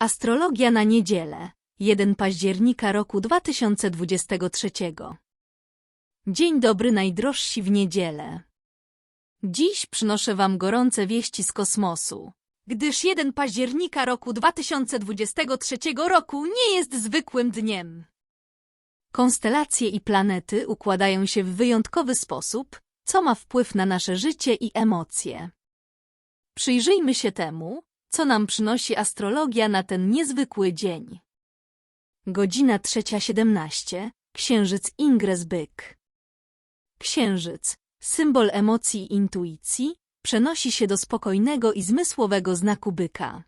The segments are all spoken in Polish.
Astrologia na niedzielę. 1 października roku 2023. Dzień dobry najdrożsi w niedzielę. Dziś przynoszę wam gorące wieści z kosmosu. Gdyż 1 października roku 2023 roku nie jest zwykłym dniem. Konstelacje i planety układają się w wyjątkowy sposób, co ma wpływ na nasze życie i emocje. Przyjrzyjmy się temu, co nam przynosi astrologia na ten niezwykły dzień. Godzina trzecia siedemnaście. Księżyc Ingres Byk. Księżyc, symbol emocji i intuicji, przenosi się do spokojnego i zmysłowego znaku byka.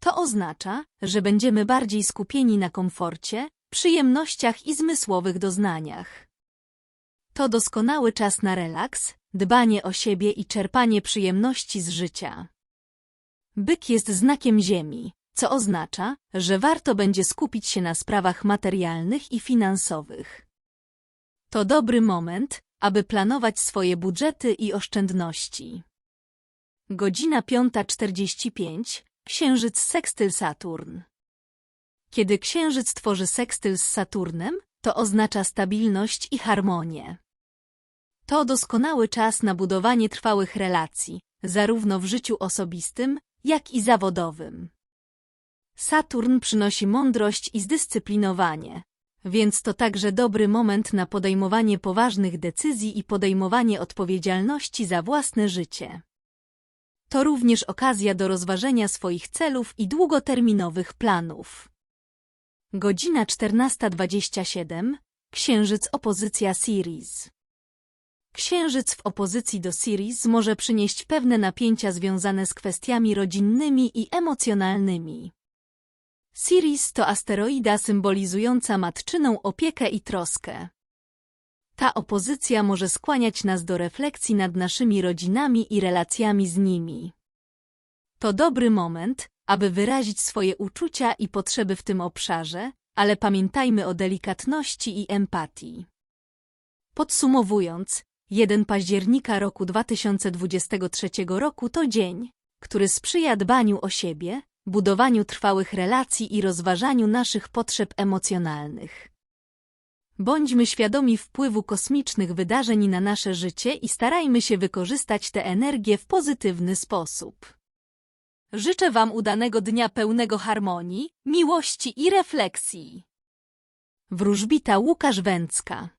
To oznacza, że będziemy bardziej skupieni na komforcie, przyjemnościach i zmysłowych doznaniach. To doskonały czas na relaks, dbanie o siebie i czerpanie przyjemności z życia. Byk jest znakiem ziemi, co oznacza, że warto będzie skupić się na sprawach materialnych i finansowych. To dobry moment, aby planować swoje budżety i oszczędności. Godzina 5.45. Księżyc sekstyl Saturn. Kiedy księżyc tworzy sekstyl z Saturnem, to oznacza stabilność i harmonię. To doskonały czas na budowanie trwałych relacji, zarówno w życiu osobistym, jak i zawodowym. Saturn przynosi mądrość i zdyscyplinowanie, więc to także dobry moment na podejmowanie poważnych decyzji i podejmowanie odpowiedzialności za własne życie. To również okazja do rozważenia swoich celów i długoterminowych planów. Godzina 14.27. Księżyc opozycja Sirius. Księżyc w opozycji do Sirius może przynieść pewne napięcia związane z kwestiami rodzinnymi i emocjonalnymi. Sirius to asteroida symbolizująca matczyną opiekę i troskę. Ta opozycja może skłaniać nas do refleksji nad naszymi rodzinami i relacjami z nimi. To dobry moment, aby wyrazić swoje uczucia i potrzeby w tym obszarze, ale pamiętajmy o delikatności i empatii. Podsumowując, 1 października roku 2023 roku to dzień, który sprzyja dbaniu o siebie, budowaniu trwałych relacji i rozważaniu naszych potrzeb emocjonalnych. Bądźmy świadomi wpływu kosmicznych wydarzeń na nasze życie i starajmy się wykorzystać tę energię w pozytywny sposób. Życzę Wam udanego dnia pełnego harmonii, miłości i refleksji. Wróżbita Łukasz Węcka